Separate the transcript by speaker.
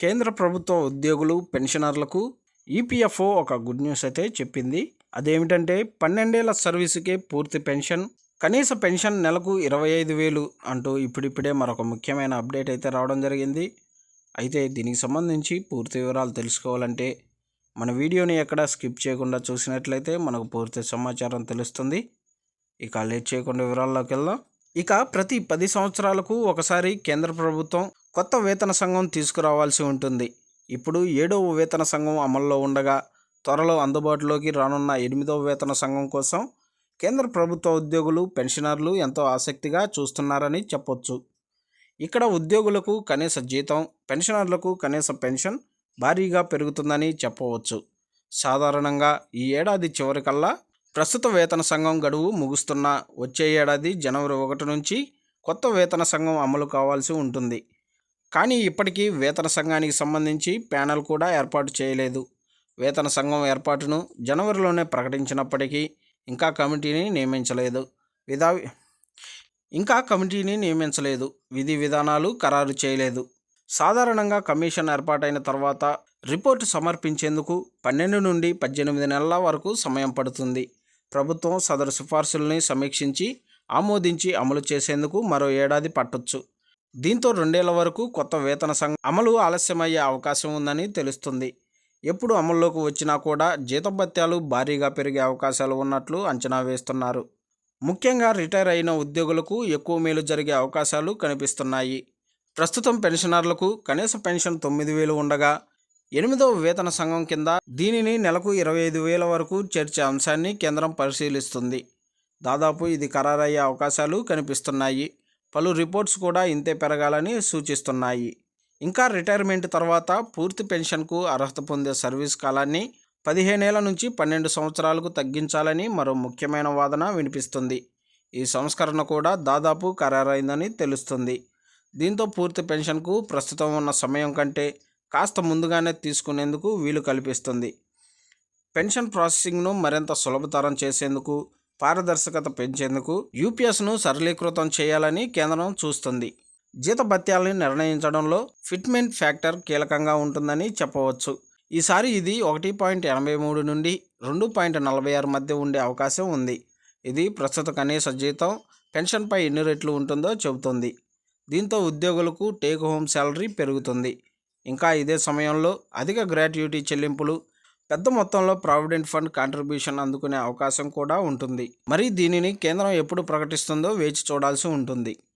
Speaker 1: కేంద్ర ప్రభుత్వ ఉద్యోగులు పెన్షనర్లకు ఈపీఎఫ్ఓ ఒక గుడ్ న్యూస్ అయితే చెప్పింది. అదేమిటంటే పన్నెండేళ్ళ సర్వీసుకే పూర్తి పెన్షన్ కనీస పెన్షన్ నెలకు ఇరవై ఐదు వేలు అంటూ ఇప్పుడిప్పుడే మరొక ముఖ్యమైన అప్డేట్ అయితే రావడం జరిగింది. అయితే దీనికి సంబంధించి పూర్తి వివరాలు తెలుసుకోవాలంటే మన వీడియోని ఎక్కడ స్కిప్ చేయకుండా చూసినట్లయితే మనకు పూర్తి సమాచారం తెలుస్తుంది. ఇక లేట్ చేయకుండా వివరాల్లోకి వెళ్దాం. ఇక ప్రతి పది సంవత్సరాలకు ఒకసారి కేంద్ర ప్రభుత్వం కొత్త వేతన సంఘం తీసుకురావాల్సి ఉంటుంది. ఇప్పుడు ఏడవ వేతన సంఘం అమల్లో ఉండగా త్వరలో అందుబాటులోకి రానున్న ఎనిమిదవ వేతన సంఘం కోసం కేంద్ర ప్రభుత్వ ఉద్యోగులు పెన్షనర్లు ఎంతో ఆసక్తిగా చూస్తున్నారని చెప్పొచ్చు. ఇక్కడ ఉద్యోగులకు కనీస జీతం పెన్షనర్లకు కనీస పెన్షన్ భారీగా పెరుగుతుందని చెప్పవచ్చు. సాధారణంగా ఈ ఏడాది చివరికల్లా ప్రస్తుత వేతన సంఘం గడువు ముగుస్తున్న వచ్చే ఏడాది జనవరి ఒకటి నుంచి కొత్త వేతన సంఘం అమలు కావాల్సి ఉంటుంది. కానీ ఇప్పటికీ వేతన సంఘానికి సంబంధించి ప్యానెల్ కూడా ఏర్పాటు చేయలేదు. వేతన సంఘం ఏర్పాటును జనవరిలోనే ప్రకటించినప్పటికీ ఇంకా కమిటీని నియమించలేదు. విధా ఇంకా కమిటీని నియమించలేదు. విధి విధానాలు ఖరారు చేయలేదు. సాధారణంగా కమిషన్ ఏర్పాటైన తర్వాత రిపోర్టు సమర్పించేందుకు పన్నెండు నుండి పద్దెనిమిది నెలల వరకు సమయం పడుతుంది. ప్రభుత్వం సదరు సిఫార్సుల్ని సమీక్షించి ఆమోదించి అమలు చేసేందుకు మరో ఏడాది పట్టొచ్చు. దీంతో రెండేళ్ళ వరకు కొత్త వేతన సంఘం అమలు ఆలస్యమయ్యే అవకాశం ఉందని తెలుస్తుంది. ఎప్పుడు అమల్లోకి వచ్చినా కూడా జీతభత్యాలు భారీగా పెరిగే అవకాశాలు ఉన్నట్లు అంచనా వేస్తున్నారు. ముఖ్యంగా రిటైర్ అయిన ఉద్యోగులకు ఎక్కువ మేలు జరిగే అవకాశాలు కనిపిస్తున్నాయి. ప్రస్తుతం పెన్షనర్లకు కనీస పెన్షన్ తొమ్మిది వేలు ఉండగా ఎనిమిదవ వేతన సంఘం కింద దీనిని నెలకు ఇరవై ఐదు వేల వరకు చేర్చే అంశాన్ని కేంద్రం పరిశీలిస్తుంది. దాదాపు ఇది ఖరారయ్యే అవకాశాలు కనిపిస్తున్నాయి. పలు రిపోర్ట్స్ కూడా ఇంతే పెరగాలని సూచిస్తున్నాయి. ఇంకా రిటైర్మెంట్ తర్వాత పూర్తి పెన్షన్కు అర్హత పొందే సర్వీస్ కాలాన్ని పదిహేనేళ్ళ నుంచి పన్నెండు సంవత్సరాలకు తగ్గించాలని మరో ముఖ్యమైన వాదన వినిపిస్తుంది. ఈ సంస్కరణ కూడా దాదాపు ఖరారైందని తెలుస్తుంది. దీంతో పూర్తి పెన్షన్కు ప్రస్తుతం ఉన్న సమయం కంటే కాస్త ముందుగానే తీసుకునేందుకు వీలు కల్పిస్తుంది. పెన్షన్ ప్రాసెసింగ్ను మరింత సులభతరం చేసేందుకు పారదర్శకత పెంచేందుకు యూపీఎస్ను సరళీకృతం చేయాలని కేంద్రం చూస్తుంది. జీతభత్యాలను నిర్ణయించడంలో ఫిట్మెంట్ ఫ్యాక్టర్ కీలకంగా ఉంటుందని చెప్పవచ్చు. ఈసారి ఇది ఒకటి పాయింట్ ఎనభై మూడు నుండి రెండు పాయింట్ నలభై ఆరు మధ్య ఉండే అవకాశం ఉంది. ఇది ప్రస్తుత కనీస జీతం పెన్షన్పై ఎన్ని రెట్లు ఉంటుందో చెబుతుంది. దీంతో ఉద్యోగులకు టేక్ హోమ్ శాలరీ పెరుగుతుంది. ఇంకా ఇదే సమయంలో అధిక గ్రాట్యుటీ చెల్లింపులు పెద్ద మొత్తంలో ప్రావిడెంట్ ఫండ్ కాంట్రిబ్యూషన్ అందుకునే అవకాశం కూడా ఉంటుంది. మరి దీనిని కేంద్రం ఎప్పుడు ప్రకటిస్తుందో వేచి చూడాల్సి ఉంటుంది.